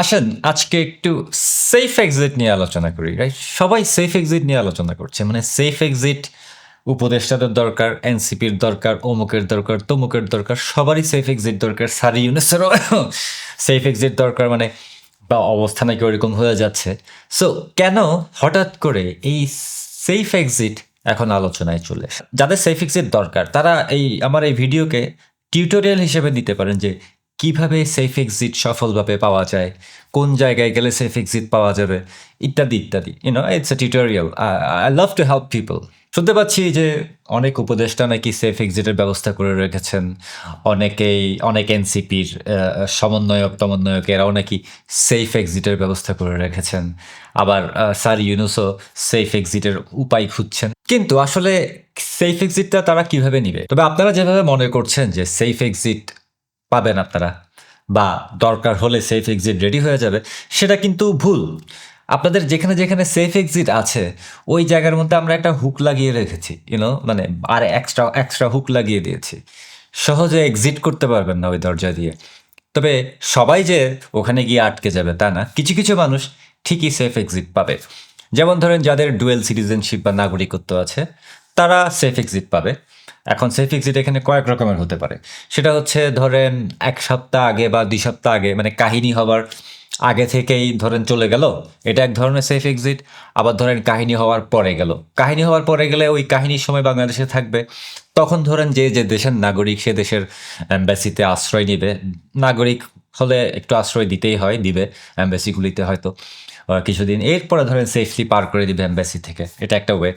আসেন, আজকে একটু সেফ এক্সিট নিয়ে আলোচনা করি রাইট সবাই সেফ এক্সিট নিয়ে আলোচনা করছে মানে সেফ এক্সিট উপদেষ্টাদের দরকার, এনসিপির দরকার, অমুকের দরকার, তমুকের দরকার, সবারই সেফ এক্সিট দরকার, সারি ইউনেসেরও সেফ এক্সিট দরকার মানে বা অবস্থা নাকি ওরকম হয়ে যাচ্ছে। সো কেন হঠাৎ করে এই সেফ এক্সিট এখন আলোচনায় চলে যাদের সেফ এক্সিট দরকার, তারা এই আমার এই ভিডিওকে টিউটোরিয়াল হিসেবে নিতে পারেন যে কীভাবে সেফ এক্সিট সফলভাবে পাওয়া যায়? কোন জায়গায় গেলে সেফ এক্সিট পাওয়া যাবে? ইত্যাদি ইত্যাদি। You know it's a tutorial I love to help people শুনতে পাচ্ছি যে অনেক উপদেষ্টা নাকি সেফ এক্সিটের ব্যবস্থা করে রেখেছেন। অনেকেই, অনেক এনসিপির সমন্বয়ক টমন্বয়ক এরাও নাকি সেফ এক্সিটের ব্যবস্থা করে রেখেছেন। আবার স্যার ইউনুসও সেফ এক্সিটের উপায় খুঁজছেন। কিন্তু আসলে সেফ এক্সিটটা তারা কীভাবে নিবে? তবে আপনারা যেভাবে মনে করছেন যে সেফ এক্সিট পাবেন আপনারা। বা দরকার হলে সেফ এক্সিট রেডি হয়ে যাবে, সেটা কিন্তু ভুল। আপনাদের যেখানে যেখানে সেফ এক্সিট আছে, ওই জায়গার মধ্যে আমরা একটা হুক লাগিয়ে রেখেছি ইউনো মানে আর এক্সট্রা এক্সট্রা হুক লাগিয়ে দিয়েছি। সহজে এক্সিট করতে পারবেন না ওই দরজা দিয়ে। তবে সবাই যে ওখানে গিয়ে আটকে যাবে তা না, কিছু কিছু মানুষ ঠিকই সেফ এক্সিট পাবে। যেমন ধরেন যাদের ডুয়েল সিটিজেনশিপ বা নাগরিকত্ব আছে, তারা সেফ এক্সিট পাবে। এখন সেফ এক্সিট এখানে কয়েক রকমের হতে পারে। সেটা হচ্ছে ধরেন এক সপ্তাহ আগে বা দুই সপ্তাহ আগে মানে কাহিনী হবার আগে থেকেই ধরেন চলে গেল, এটা এক ধরনের সেফ এক্সিট। আবার ধরেন কাহিনী হওয়ার পরে গেল। কাহিনী হওয়ার পরে গেলে ওই কাহিনীর সময় বাংলাদেশে থাকবে। তখন ধরেন যে যে দেশের নাগরিক, সে দেশের অ্যাম্বাসিতে আশ্রয় নিবে। নাগরিক হলে একটু আশ্রয় দিতেই হয়, দিবে অ্যাম্বাসিগুলিতে হয়তো। কিছুদিন। এরপরে ধরেন সেফলি পার করে দিবে অ্যাম্বাসি থেকে। এটা একটা ওয়ে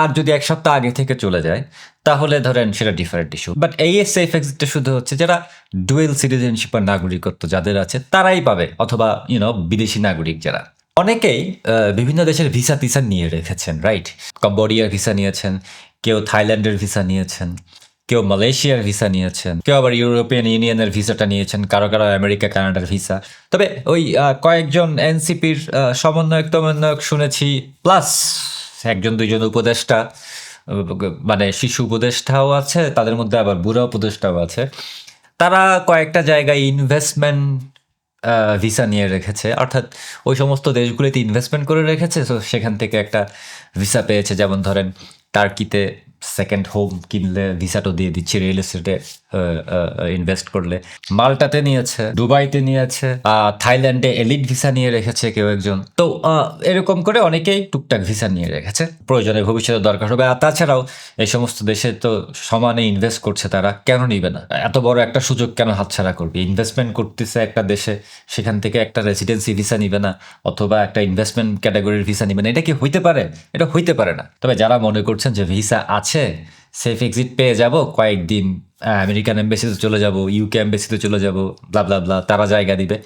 আর যদি এক সপ্তাহ আগে থেকে চলে যায়, তাহলে ধরেন সেটা ডিফারেন্ট ইস্যু বাট এই সেফ এক্সিটটা শুধু হচ্ছে যারা ডুয়েল সিটিজেনশিপ আর নাগরিকত্ব যাদের আছে, তারাই পাবে। অথবা ইউনো বিদেশি নাগরিক যারা। অনেকেই বিভিন্ন দেশের ভিসা টিসা নিয়ে রেখেছেন রাইট কম্বোডিয়ার ভিসা নিয়েছেন, কেউ থাইল্যান্ডের ভিসা নিয়েছেন। কেউ মালয়েশিয়ার ভিসা নিয়েছেন, কেউ আবার ইউরোপিয়ান ইউনিয়নের ভিসাটা নিয়েছেন, কারও কারও আমেরিকা, কানাডার ভিসা। তবে ওই কয়েকজন এনসিপির সমন্বয়ক টমন্বয়ক শুনেছি, প্লাস একজন, দুইজন উপদেষ্টা মানে শিশু উপদেষ্টাও আছে, তাদের মধ্যে আবার বুড়া উপদেষ্টাও আছে। তারা কয়েকটা জায়গায় ইনভেস্টমেন্ট ভিসা নিয়ে রেখেছে। অর্থাৎ ওই সমস্ত দেশগুলিতে ইনভেস্টমেন্ট করে রেখেছে, তো সেখান থেকে একটা ভিসা পেয়েছে। যেমন ধরেন টার্কিতে সেকেন্ড হোম কিনলে ভিসাটা দিয়ে দিচ্ছে রিয়েল এস্টেটে ইনভেস্ট করলে। মাল্টাতে নিয়েছে, দুবাইতে নিয়েছে থাইল্যান্ডে এলিট ভিসা নিয়ে রেখেছে কেউ একজন। তো এরকম করে অনেকেই টুকটাক ভিসা নিয়ে রেখেছে। প্রয়োজনে ভবিষ্যতে দরকার হবে। আর তাছাড়াও, এই সমস্ত দেশে তো সমানে ইনভেস্ট করছে তারা, কেন নিবে না? এত বড় একটা সুযোগ কেন হাতছাড়া করবে? ইনভেস্টমেন্ট করতেছে একটা দেশে, সেখান থেকে একটা রেসিডেন্সি ভিসা নিবে না, অথবা একটা ইনভেস্টমেন্ট ক্যাটাগরির ভিসা নিবে না। এটা কি হইতে পারে? এটা হইতে পারে না। তবে যারা মনে করছেন যে ভিসা আছে সেফ এক্সিট পেয়ে যাব, কয়েকদিন আমেরিকান এম্বাসিতে চলে যাব ইউকে এম্বাসিতে চলে যাব ব্লা ব্লা তারা জায়গা দিবে।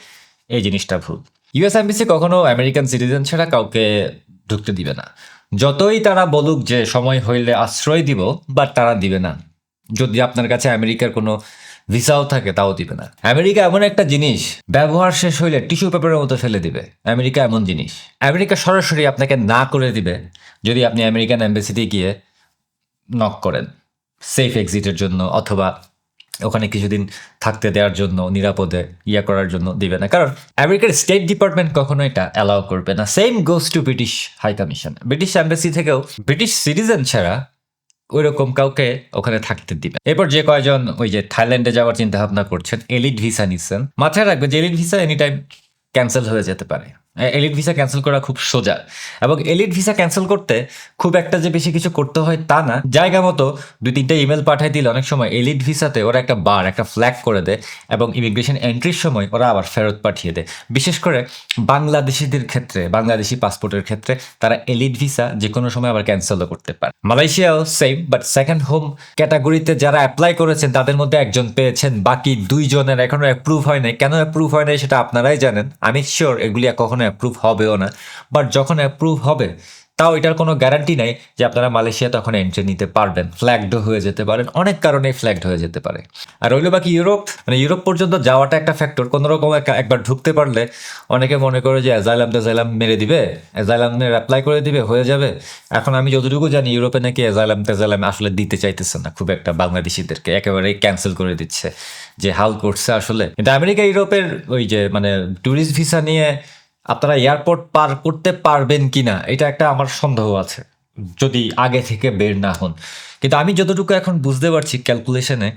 এই জিনিসটা ভুল। ইউএস এম্বাসি কখনো আমেরিকান সিটিজেন ছাড়া কাউকে ঢুকতে দিবে না। যতই তারা বলুক যে সময় হইলে আশ্রয় দিব বাট তারা দিবে না। যদি আপনার কাছে আমেরিকার কোনো ভিসাও থাকে, তাও দিবে না। আমেরিকা এমন একটা জিনিস, ব্যবহার শেষ হইলে টিস্যু পেপারের মতো ফেলে দিবে। আমেরিকা এমন জিনিস। আমেরিকা সরাসরি আপনাকে না করে দিবে। যদি আপনি আমেরিকান এম্বাসিতে গিয়ে নক করেন। সেফ এক্সিটের জন্য অথবা ওখানে কিছুদিন থাকতে দেওয়ার জন্য, নিরাপদে ইয়া করার জন্য দিবে না। কারণ আমেরিকার স্টেট ডিপার্টমেন্ট কখনো এটা অ্যালাউ করবে না। Same goes to British high commission British embassy থেকেও ব্রিটিশ সিটিজেন ছাড়া ওই রকম কাউকে ওখানে থাকতে দিবে এরপর যে কয়জন ওই যে থাইল্যান্ডে যাওয়ার চিন্তা ভাবনা করছেন এলিট ভিসা নিচ্ছেন, মাথায় রাখবে যে elite visa any time cancel হয়ে যেতে পারে। এলিট ভিসা ক্যান্সেল করা খুব সোজা। এবং এলিট ভিসা ক্যান্সেল করতে খুব একটা যে বেশি কিছু করতে হয় তা না। জায়গা মতো দুই তিনটা ইমেল পাঠাই দিলে অনেক সময় এলিট ভিসাতে ওরা একটা বার একটা ফ্ল্যাগ করে দেয় এবং ইমিগ্রেশন এন্ট্রির সময় ওরা আবার ফেরত পাঠিয়ে দেয়। বিশেষ করে বাংলাদেশিদের ক্ষেত্রে, বাংলাদেশি পাসপোর্টের ক্ষেত্রে তারা এলিট ভিসা যে কোনো সময় আবার ক্যান্সেলও করতে পারে। মালয়েশিয়াও সেম বাট সেকেন্ড হোম ক্যাটাগরিতে যারা অ্যাপ্লাই করেছেন, তাদের মধ্যে একজন পেয়েছেন। বাকি দুইজনের এখনও অ্যাপ্রুভ হয় নাই। কেন অ্যাপ্রুভ হয় নাই সেটা আপনারাই জানেন। আমি শিওর এগুলি কখনো অ্যাপ্রুভ হবেও না বাট যখন অ্যাপ্রুভ হবে, তাও এটার কোনো গ্যারান্টি নাই যে আপনারা মালয়েশিয়া তখন এন্ট্রি নিতে পারবেন। ফ্ল্যাগড হয়ে যেতে পারেন, অনেক কারণে ফ্ল্যাগড হয়ে যেতে পারে। আর রইল বাকি ইউরোপ মানে ইউরোপ পর্যন্ত যাওয়াটা একটা ফ্যাক্টর কোনো রকম একবার ঢুকতে পারলে অনেকে মনে করে যে অ্যাজাইলাম টেজাইলাম মেরে দিবে অ্যাজাইলামের অ্যাপ্লাই করে দিবে, হয়ে যাবে। এখন আমি যতটুকু জানি, ইউরোপে নাকি অ্যাজাইলাম টেজাইলাম আসলে দিতে চাইতেছে না, খুব একটা বাংলাদেশিদেরকে। একেবারেই ক্যান্সেল করে দিচ্ছে, যে হাল করছে আসলে। কিন্তু আমেরিকা, ইউরোপের ওই যে মানে ট্যুরিস্ট ভিসা নিয়ে আপনারা এয়ারপোর্ট পার করতে পারবেন কিনা, এটা একটা আমার সন্দেহ আছে, যদি আগে থেকে বের না হন। কিন্তু আমি যতটুকু এখন বুঝতে পারছি ক্যালকুলেশনে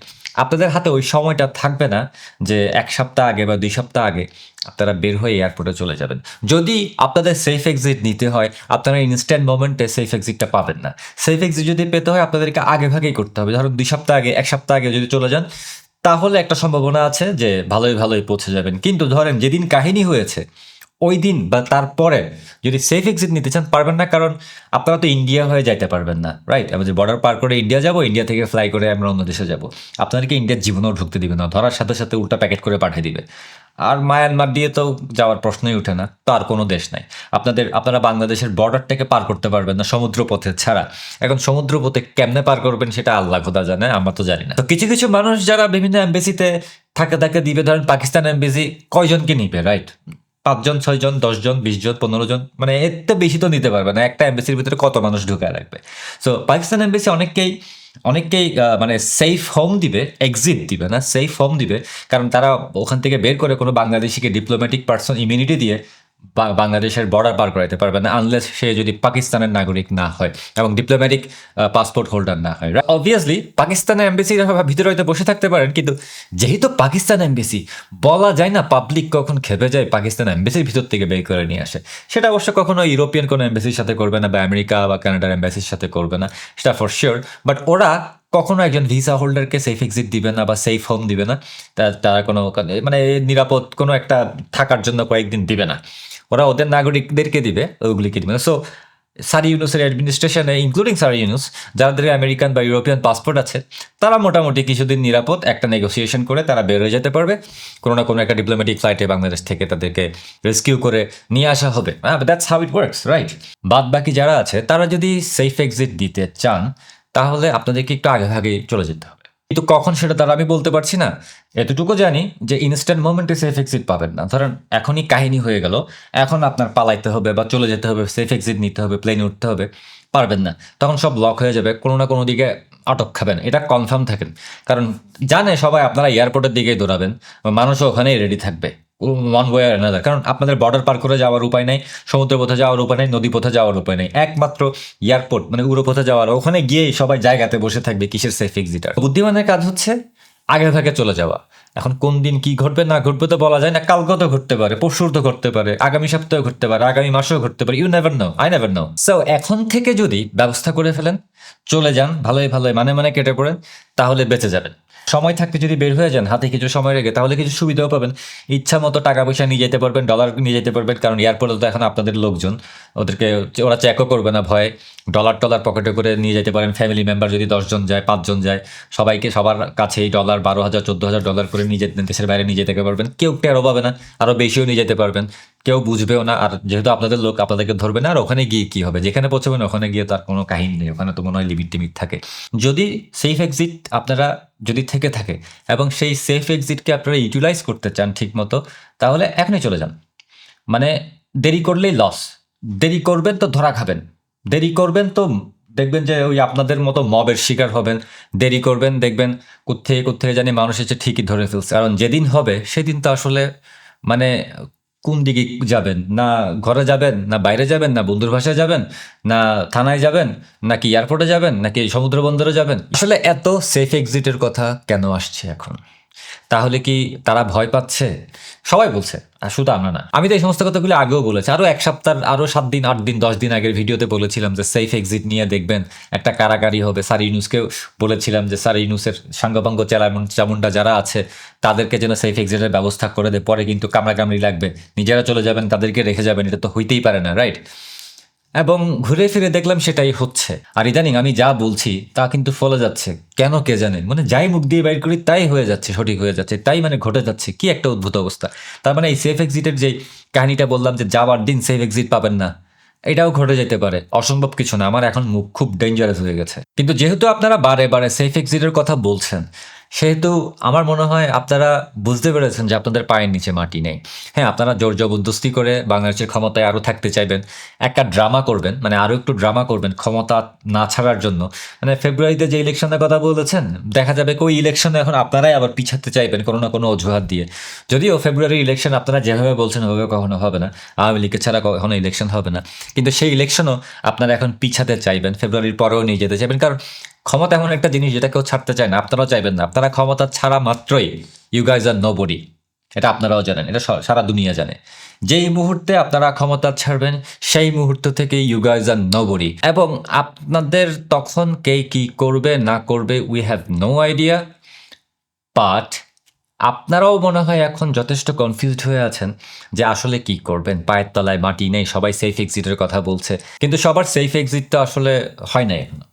আপনাদের হাতে ওই সময়টা থাকবে না যে এক সপ্তাহ আগে বা দুই সপ্তাহ আগে আপনারা বের হয়ে এয়ারপোর্টে চলে যাবেন। যদি আপনাদের সেফ এক্সিট নিতে হয়, আপনারা ইনস্ট্যান্ট মোমেন্টে সেফ এক্সিটটা পাবেন না। সেফ এক্সিট যদি পেতে হয়, আপনাদেরকে আগে ভাগেই করতে হবে। ধরুন দুই সপ্তাহ আগে, এক সপ্তাহ আগে যদি চলে যান, তাহলে একটা সম্ভাবনা আছে যে ভালোই ভালোই পৌঁছে যাবেন। কিন্তু ধরেন যেদিন কাহিনী হয়েছে ওই দিন বা তারপরে যদি সেফ এক্সিট নিতে চান, পারবেন না, কারণ আপনারা তো ইন্ডিয়া হয়ে যাইতে পারবেন না রাইট আমরা যে বর্ডার পার করে ইন্ডিয়া যাব ইন্ডিয়া থেকে ফ্লাই করে আমরা অন্য দেশে যাব। আপনাদেরকে ইন্ডিয়ার জীবনেও ঢুকতে দিবে না, ধরার সাথে সাথে উল্টা প্যাকেট করে পাঠিয়ে দিবে। আর মায়ানমার দিয়ে তো যাওয়ার প্রশ্নই ওঠে না তো আর কোনো দেশ নাই। আপনাদের, আপনারা বাংলাদেশের বর্ডারটাকে পার করতে পারবেন না, সমুদ্রপথে ছাড়া। এখন সমুদ্রপথে কেমনে পার করবেন সেটা আল্লাহ খোদা জানে, আমরা তো জানি না। তো কিছু কিছু মানুষ যারা বিভিন্ন এম্বাসিতে থাকে থাকে দিবে, ধরেন পাকিস্তান এম্বাসি কয়জনকে নিবে রাইট পাঁচজন, ছয়জন, দশজন বিশ জন পনেরো জন মানে এর তো বেশি তো নিতে পারবে না। একটা এম্বাসির ভিতরে কত মানুষ ঢুকায় রাখবে? সো পাকিস্তান এম্বাসি অনেককেই অনেককেই মানে সেফ হোম দিবে এক্সিট দিবে না সেফ হোম দিবে। কারণ তারা ওখান থেকে বের করে কোনো বাংলাদেশিকে ডিপ্লোম্যাটিক পার্সন ইমিউনিটি দিয়ে বাংলাদেশের বর্ডার পার করাইতে পারবে না আনলেস সে যদি পাকিস্তানের নাগরিক না হয় এবং ডিপ্লোম্যাটিক পাসপোর্ট হোল্ডার না হয় অবভিয়াসলি পাকিস্তানের এম্বাসির ভিতরে হয়তো বসে থাকতে পারেন, কিন্তু যেহেতু পাকিস্তান এম্বাসি বলা যায় না পাবলিক কখন খেপে যায়, পাকিস্তান এম্বাসির ভিতর থেকে বের করে নিয়ে আসে। সেটা অবশ্য কখনো ইউরোপিয়ান কোনো এম্বাসির সাথে করবে না বা আমেরিকা বা কানাডার এম্বাসির সাথে করবে না, সেটা ফর শিওর বাট ওরা কখনো একজন ভিসা হোল্ডারকে সেফ এক্সিট দিবে না বা সেফ হোম দিবে না তারা কোনো মানে নিরাপদ কোনো একটা থাকার জন্য কয়েকদিন দিবে না। ওরা ওদের নাগরিকদেরকে দিবে, ওগুলিকে দিবে। সো সারি ইউনুসের অ্যাডমিনিস্ট্রেশনে ইনক্লুডিং সারি ইউনুস যাদের আমেরিকান বা ইউরোপিয়ান পাসপোর্ট আছে, তারা মোটামুটি কিছুদিন নিরাপদ একটা নেগোসিয়েশন করে তারা বের হয়ে যেতে পারবে। কোনো না কোনো একটা ডিপ্লোম্যাটিক ফ্লাইটে বাংলাদেশ থেকে তাদেরকে রেস্কিউ করে নিয়ে আসা হবে। হ্যাঁ that's how it works right বাদ বাকি যারা আছে, তারা যদি সেফ এক্সিট দিতে চান, তাহলে আপনাদেরকে একটু আগে ভাগে চলে যেতে হবে। কিন্তু কখন সেটা তারা আমি বলতে পারছি না। এতটুকু জানি যে ইনস্ট্যান্ট মোমেন্টে সেফ এক্সিট পাবেন না। ধরেন, এখনই কাহিনী হয়ে গেল। এখন আপনার পালাইতে হবে বা চলে যেতে হবে সেফ এক্সিট নিতে হবে প্লেনে উঠতে হবে, পারবেন না। তখন সব লক হয়ে যাবে, কোনো না কোনো দিকে আটক খাবেন। এটা কনফার্ম থাকেন। কারণ জানে সবাই আপনারা এয়ারপোর্টের দিকেই দৌড়াবেন, মানুষও ওখানেই রেডি থাকবে। ওয়ান ওয়ে আর another কারণ আপনাদের বর্ডার পার করে যাওয়ার উপায় নাই সমুদ্র পথে যাওয়ার উপায় নেই নদী পথে যাওয়ার উপায় নেই। একমাত্র এয়ারপোর্ট মানে উড়োপথে যাওয়ার। ওখানে গিয়েই সবাই জায়গাতে বসে থাকবে কিসের সেফ এক্সিটার বুদ্ধিমানের কাজ হচ্ছে আগে ভাগে চলে যাওয়া। এখন কোন দিন কি ঘটবে না ঘটবে তো বলা যায় না। কালকে তো ঘটতে পারে, পরশুর তো ঘটতে পারে, আগামী সপ্তাহে ঘটতে পারে, আগামী মাসেও ঘটতে পারে you never know I never know so এখন থেকে যদি ব্যবস্থা করে ফেলেন, চলে যান, ভালোই ভালোই মানে মানে কেটে পড়েন, তাহলে বেঁচে যাবেন। সময় থাকতে যদি বের হয়ে যান, হাতে কিছু সময় রেখে, তাহলে কিছু সুবিধাও পাবেন। ইচ্ছা মতো টাকা পয়সা নিয়ে যেতে পারবেন ডলার নিয়ে যেতে পারবেন, কারণ এয়ারপোর্টে তো এখন আপনাদের লোকজন, ওদেরকে ওরা চেকও করবে না, ভয়ে। ডলার টলার পকেটে করে নিয়ে যেতে পারেন ফ্যামিলি মেম্বার যদি দশজন যায় পাঁচজন যায়, সবাইকে সবার কাছেই ডলার বারো হাজার, চোদ্দ হাজার ডলার করে নিয়ে যেতে, দেশের বাইরে নিয়ে যেতে পারবেন। কেউ টেরও পাবে না আরও বেশিও নিয়ে যেতে পারবেন। কেউ বুঝবেও না, আর যেহেতু আপনাদের লোক আপনাদেরকে ধরবে না, আর ওখানে গিয়ে কি হবে? যেখানে পৌঁছবেন, ওখানে গিয়ে তার কোনো কাহিনী নেই, ওখানে তো মনে হয় লিমিট টিমিট থাকে। যদি সেফ এক্সিট আপনারা যদি থেকে থাকে, এবং সেই সেফ এক্সিটকে আপনারা ইউটিলাইজ করতে চান ঠিক মতো তাহলে এখনই চলে যান। মানে দেরি করলেই লস দেরি করবেন তো ধরা খাবেন। দেরি করবেন তো দেখবেন যে ওই আপনাদের মতো মবের শিকার হবেন। দেরি করবেন, দেখবেন কোথেকে কোথেকে জানি মানুষ এসে ঠিকই ধরে ফেলছে। কারণ যেদিন হবে, সেদিন তো আসলে মানে কোন দিকে যাবেন? না ঘরে যাবেন? না বাইরে যাবেন? না বন্ধুর ভাষায় যাবেন? না থানায় যাবেন? নাকি এয়ারপোর্টে যাবেন? নাকি সমুদ্র বন্দরে যাবেন? আসলে এত সেফ এক্সিটের কথা কেন আসছে এখন? তাহলে কি তারা ভয় পাচ্ছে? সবাই বলছে। শুধু আমরা না। আমি তো এই সমস্ত কথাগুলো আগেও বলেছি। আরও এক সপ্তাহ আরও সাত দিন, আট দিন, দশ দিন আগের ভিডিওতে বলেছিলাম যে সেফ এক্সিট নিয়ে দেখবেন, একটা কারাগারি হবে। স্যার ইউনুসকেও বলেছিলাম যে স্যার ইউনুসের সাঙ্গপাঙ্গ চেলামন চামুন্ডা যারা আছে, তাদেরকে যেন সেফ এক্সিটের ব্যবস্থা করে দেয়। পরে কিন্তু কামড়াকামড়ি লাগবে। নিজেরা চলে যাবেন, তাদেরকে রেখে যাবেন, এটা তো হইতেই পারে না রাইট এবং ঘুরে ফিরে দেখলাম সেটাই হচ্ছে। আর ইদানিং আমি যা বলছি, তা কিন্তু ফলে যাচ্ছে। কেন কে জানে? মানে যাই মুখ দিয়ে বাইর করি, তাই হয়ে যাচ্ছে, সঠিক হয়ে যাচ্ছে, তাই মানে ঘটে যাচ্ছে। কি একটা অদ্ভুত অবস্থা। তার মানে এই সেফ এক্সিটের যে কাহিনীটা বললাম যে যাওয়ার দিন সেফ এক্সিট পাবেন না, এটাও ঘটে যেতে পারে। অসম্ভব কিছু না, আমার এখন মুখ খুব ডেঞ্জারাস হয়ে গেছে। কিন্তু যেহেতু আপনারা বারে বারে সেফ এক্সিটের কথা বলছেন সেহেতু আমার মনে হয় আপনারা বুঝতে পেরেছেন যে আপনাদের পায়ের নিচে মাটি নেই। হ্যাঁ আপনারা জোর জবরদস্তি করে বাংলাদেশের ক্ষমতায় আরও থাকতে চাইবেন, একটা ড্রামা করবেন মানে আরও একটু ড্রামা করবেন ক্ষমতা না ছাড়ার জন্য। মানে ফেব্রুয়ারিতে যে ইলেকশনের কথা বলেছেন, দেখা যাবে ওই ইলেকশনে এখন আপনারাই আবার পিছাতে চাইবেন কোনো না কোনো অজুহাত দিয়ে। যদিও ফেব্রুয়ারি ইলেকশন আপনারা যেভাবে বলছেন ওভাবে কখনো হবে না, আওয়ামী লীগের ছাড়া কখনো ইলেকশন হবে না। কিন্তু সেই ইলেকশনও আপনারা এখন পিছাতে চাইবেন, ফেব্রুয়ারির পরেও নিয়ে যেতে চাইবেন। কারণ ক্ষমতা এমন একটা জিনিস যেটা কেউ ছাড়তে চায় না, আপনারাও চাইবেন না। আপনারা ক্ষমতা ছাড়া মাত্রই you guys are nobody এটা আপনারাও জানেন, এটা সারা দুনিয়া জানে। যেই মুহূর্তে আপনারা ক্ষমতা ছাড়বেন, সেই মুহূর্ত থেকে you guys are nobody এবং আপনাদের তখন কে কি করবে, না করবে we have no idea but আপনারাও মনে হয় এখন যথেষ্ট কনফিউজড হয়ে আছেন যে আসলে কি করবেন। পায়ের তলায় মাটি নেই, সবাই সেফ এক্সিটের কথা বলছে। কিন্তু সবার সেফ এক্সিট তো আসলে হয় না এখনও।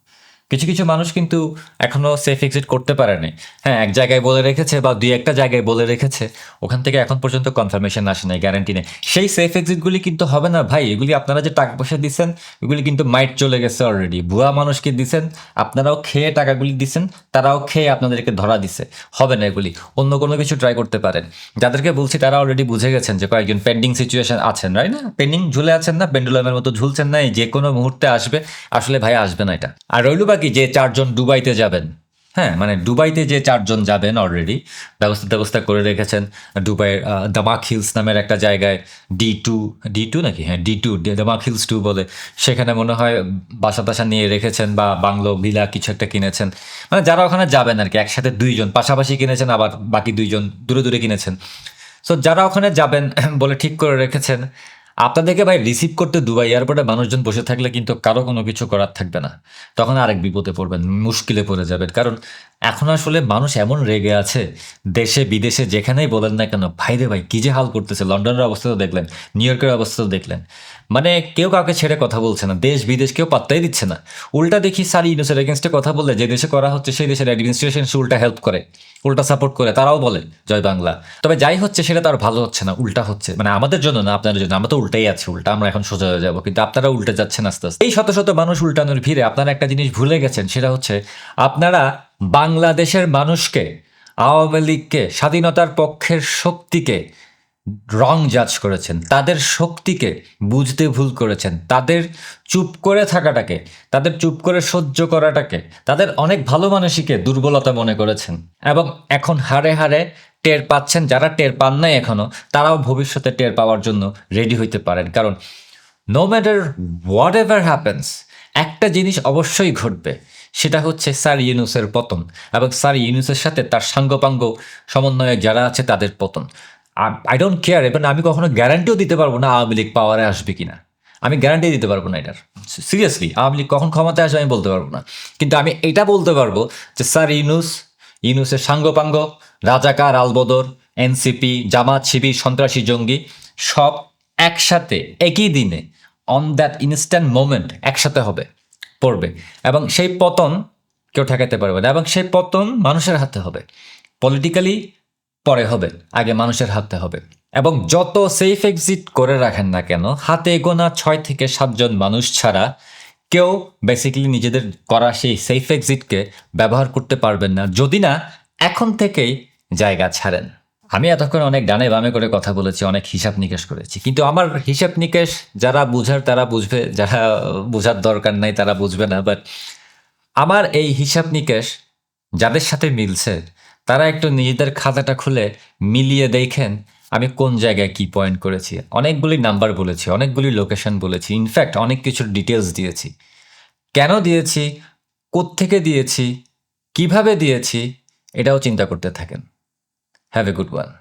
কিছু কিছু মানুষ কিন্তু এখনও সেফ এক্সিট করতে পারেনি। হ্যাঁ এক জায়গায় বলে রেখেছে বা দুই একটা জায়গায় বলে রেখেছে, ওখান থেকে এখন পর্যন্ত কনফার্মেশন আসে নাই গ্যারান্টি নেই। সেই সেফ এক্সিটগুলি কিন্তু হবে না ভাই, এগুলি আপনারা যে টাকা পয়সা দিচ্ছেন এগুলি কিন্তু মাইট চলে গেছে অলরেডি ভুয়া মানুষকে দিছেন, আপনারাও খেয়ে টাকাগুলি দিছেন, তারাও খেয়ে আপনাদেরকে ধরা দিছে। হবে না এগুলি, অন্য কোনো কিছু ট্রাই করতে পারেন। যাদেরকে বলছি তারা অলরেডি বুঝে গেছেন যে কয়েকজন পেন্ডিং সিচুয়েশন আছেন রাই না? পেন্ডিং ঝুলে আছেন না পেন্ডুলামের মতো ঝুলছেন না যে কোনো মুহূর্তে আসবে, আসলে ভাই আসবে না এটা। আর রইল বাকি যে চারজন দুবাইতে যাবেন? হ্যাঁ মানে দুবাইতে যে চারজন যাবেন অলরেডি ব্যবস্থা ব্যবস্থা করে রেখেছেন দুবাইয়ের দামাক হিলস নামের একটা জায়গায় ডি টু ডি টু নাকি? হ্যাঁ D two Damac Hills two বলে। সেখানে মনে হয় বাসা টাসা নিয়ে রেখেছেন বা বাংলো ভিলা কিছু একটা কিনেছেন। মানে যারা ওখানে যাবেন আর কি, একসাথে দুইজন, পাশাপাশি কিনেছেন, আবার বাকি দুইজন দূরে দূরে কিনেছেন। সো যারা ওখানে যাবেন বলে ঠিক করে রেখেছেন আপনাদেরকে ভাই রিসিভ করতে দুবাই এয়ারপোর্টে মানুষজন বসে থাকলে কিন্তু কারও কোনো কিছু করার থাকবে না। তখন আরেক বিপদে পড়বেন, মুশকিলে পড়ে যাবেন। কারণ এখন আসলে মানুষ এমন রেগে আছে, দেশে, বিদেশে, যেখানেই বলেন না কেন, ভাই রে ভাই, কী যে হাল করতেছে, লন্ডনের অবস্থা তো দেখলেন, নিউ ইয়র্কের অবস্থা তো দেখলেন। মানে কেউ কাউকে ছেড়ে কথা বলছে না, দেশ, বিদেশ কেউ পাত্তাই দিচ্ছে না। উল্টা দেখি সারি ইউনুসের এগেনস্টে কথা বললে, যে দেশে করা হচ্ছে, সেই দেশের অ্যাডমিনিস্ট্রেশন সে উল্টা হেল্প করে, উল্টা সাপোর্ট করে, তারাও বলে জয় বাংলা। তবে যাই হচ্ছে, সেটা তার ভালো হচ্ছে না, উল্টা হচ্ছে মানে আমাদের জন্য না, আপনাদের জন্য, আমরা তো উল্টাই আছি, উল্টা আমরা এখন সোজা হয়ে যাব, কিন্তু আপনারা উল্টে যাচ্ছেন আস্তে আস্তে। এই শত শত মানুষ উল্টানোর ভিড়ে আপনারা একটা জিনিস ভুলে গেছেন, সেটা হচ্ছে, আপনারা বাংলাদেশের মানুষকে, আওয়ামী লীগকে, স্বাধীনতার পক্ষের শক্তিকে রং জাজ করেছেন, তাদের শক্তিকে বুঝতে ভুল করেছেন, তাদের চুপ করে থাকাটাকে, তাদের চুপ করে সহ্য করাটাকে, তাদের অনেক ভালো মানুষীকে দুর্বলতা মনে করেছেন এবং এখন হারে হারে টের পাচ্ছেন, যারা টের পান নাই এখনও তারাও ভবিষ্যতে টের পাওয়ার জন্য রেডি হইতে পারেন। কারণ no matter whatever happens একটা জিনিস অবশ্যই ঘটবে সেটা হচ্ছে স্যার ইউনুসের পতন এবং স্যার ইউনুসের সাথে তার সাঙ্গপাঙ্গ সমন্বয়ক যারা আছে তাদের পতন। আই ডোন্ট কেয়ার এবং আমি কখনো গ্যারান্টিও দিতে পারব না আওয়ামী লীগ পাওয়ারে আসবে কিনা। আমি গ্যারান্টি দিতে পারব না এটার। সিরিয়াসলি আওয়ামী লীগ কখন ক্ষমতায় আসবে আমি বলতে পারব না। কিন্তু আমি এটা বলতে পারব যে স্যার ইউনুস, ইউনুসের সাঙ্গপাঙ্গ, রাজাকার, আলবদর, এনসিপি, জামাত, শিবির, সন্ত্রাসী, জঙ্গি, সব একসাথে, একই দিনে অন দ্যাট ইনস্ট্যান্ট মোমেন্ট একসাথে হবে। পড়বে। এবং সেই পতন কেউ ঠেকাতে পারবে না। এবং সেই পতন মানুষের হাতে হবে। পলিটিক্যালি পরে হবে, আগে মানুষের হাতে হবে। এবং যত সেফ এক্সিট করে রাখেন না কেন, হাতে গোনা ছয় থেকে সাতজন মানুষ ছাড়া কেউ বেসিক্যালি নিজেদের করা সেই সেফ এক্সিটকে ব্যবহার করতে পারবেন না, যদি না এখন থেকেই জায়গা ছাড়েন। আমি এতক্ষণ অনেক ডানে বামে করে কথা বলেছি, অনেক হিসাব নিকেশ করেছি। কিন্তু আমার হিসাব নিকেশ যারা বুঝার তারা বুঝবে, যারা বোঝার দরকার নাই তারা বুঝবে না। বাট আমার এই হিসাব নিকেশ যাদের সাথে মিলছে, তারা একটু নিজেদের খাতাটা খুলে মিলিয়ে দেখেন আমি কোন জায়গায় কি পয়েন্ট করেছি। অনেকগুলি নাম্বার বলেছি, অনেকগুলি লোকেশন বলেছি ইনফ্যাক্ট অনেক কিছুর ডিটেলস দিয়েছি। কেন দিয়েছি, কোত্থেকে দিয়েছি, কীভাবে দিয়েছি, এটাও চিন্তা করতে থাকেন। Have a good one